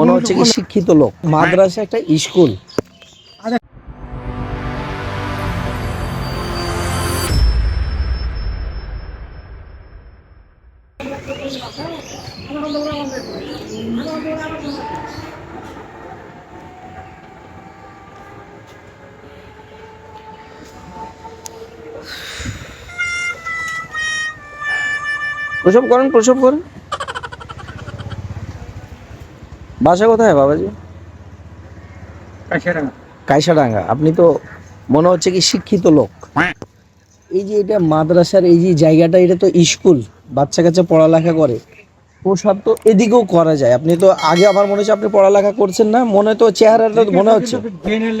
মনে হচ্ছে কি শিক্ষিত লোক। মাদ্রাসা একটা স্কুল। প্রসব করেন প্রসব করেন। বাসা কোথায় বাবাজি? কাইসাডাঙ্গা আপনি তো মনে হচ্ছে কি শিক্ষিত লোক। এই যে এটা মাদ্রাসার এই যে জায়গাটা এটা তো স্কুল। বাচ্চা কাচ্চা পড়ালেখা করে। প্রসাদ তো এদিকেও করা যায়। আপনি তো আগে আমার মনে হচ্ছে আপনি পড়ালেখা করছেন না মনে তো চেহারাটা মনে হচ্ছে।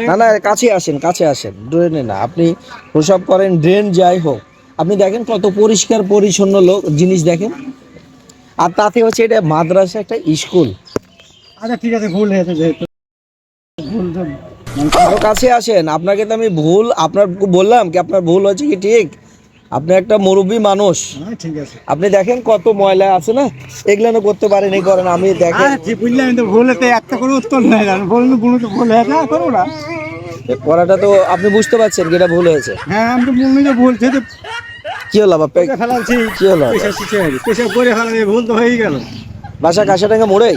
না না কাছে আসেন কাছে আসেন ড্রেনে না। আপনি প্রসাব করেন ড্রেন যাই হোক। আপনি দেখেন কত পরিষ্কার পরিচ্ছন্ন লোক জিনিস দেখেন। আর তাতে হচ্ছে এটা মাদ্রাসা একটা স্কুল। আচ্ছা ঠিক আছে ভুল হয়েছে যেহেতু। ভুল কাছে আসেন আপনাকে তো আমি ভুল আপনার বললাম কি আপনার ভুল হচ্ছে কি ঠিক? আপনি একটা মুরব্বী মানুষ। হ্যাঁ ঠিক আছে। আপনি দেখেন কত ময়লা আছে না? এগুলো করতে পারেন এই করেন আমি দেখেন বুঝলাম ভুলতে একটা করে উত্তর নেই। তো ভুল হয়েছে না করো না? করাটা তো আপনি বুঝতে পারছেন কি এটা ভুল হয়েছে। হ্যাঁ আমি তো বললাম যে ভুল কি হলো বাপে? ফেলাচ্ছি। কি হলো? পেশা করে ভুল তো গেল। বাসা কাঁসাটাঙ্গা মোড়ে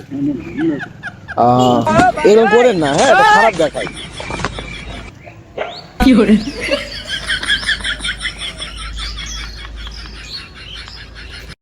এরকম করেন না হ্যাঁ খারাপ দেখায়।